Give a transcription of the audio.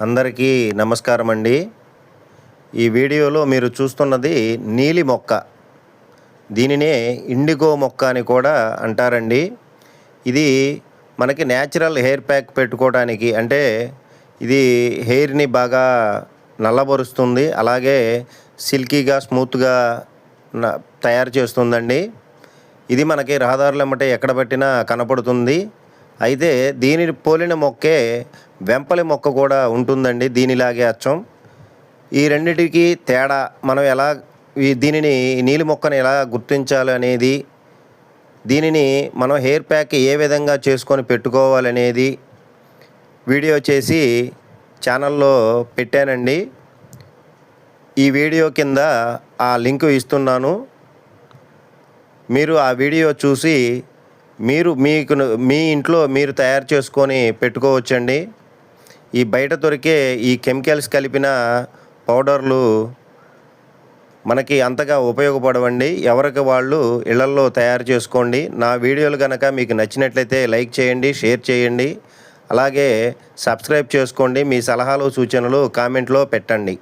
అందరికీ నమస్కారం అండి. ఈ వీడియోలో మీరు చూస్తున్నది నీలి మొక్క. దీనినే ఇండిగో మొక్క అని కూడా అంటారండి. ఇది మనకి న్యాచురల్ హెయిర్ ప్యాక్ పెట్టుకోవడానికి అంటే ఇది హెయిర్ని బాగా నల్లబరుస్తుంది. అలాగే సిల్కీగా స్మూత్గా న- తయారు చేస్తుందండి. ఇది మనకి రహదారులు ఎక్కడ పెట్టినా కనపడుతుంది. అయితే దీనిని పోలిన మొక్కే వెంపలి మొక్క కూడా ఉంటుందండి దీనిలాగే అచ్చం. ఈ రెండిటికి తేడా మనం ఎలా దీనిని నీలి మొక్కను ఎలా గుర్తించాలి అనేది దీనిని మనం హెయిర్ ప్యాక్ ఏ విధంగా చేసుకొని పెట్టుకోవాలనేది వీడియో చేసి ఛానల్లో పెట్టానండి. ఈ వీడియో కింద ఆ లింక్ ఇస్తున్నాను. మీరు ఆ వీడియో చూసి మీరు మీకు మీ ఇంట్లో మీరు తయారు చేసుకొని పెట్టుకోవచ్చండి. ఈ బయట దొరికే ఈ కెమికల్స్ కలిపిన పౌడర్లు మనకి అంతగా ఉపయోగపడవండి. ఎవరికి వాళ్ళు ఇళ్ళల్లో తయారు చేసుకోండి. నా వీడియోలు కనుక మీకు నచ్చినట్లయితే లైక్ చేయండి షేర్ చేయండి. అలాగే సబ్స్క్రైబ్ చేసుకోండి. మీ సలహాలు సూచనలు కామెంట్లో పెట్టండి.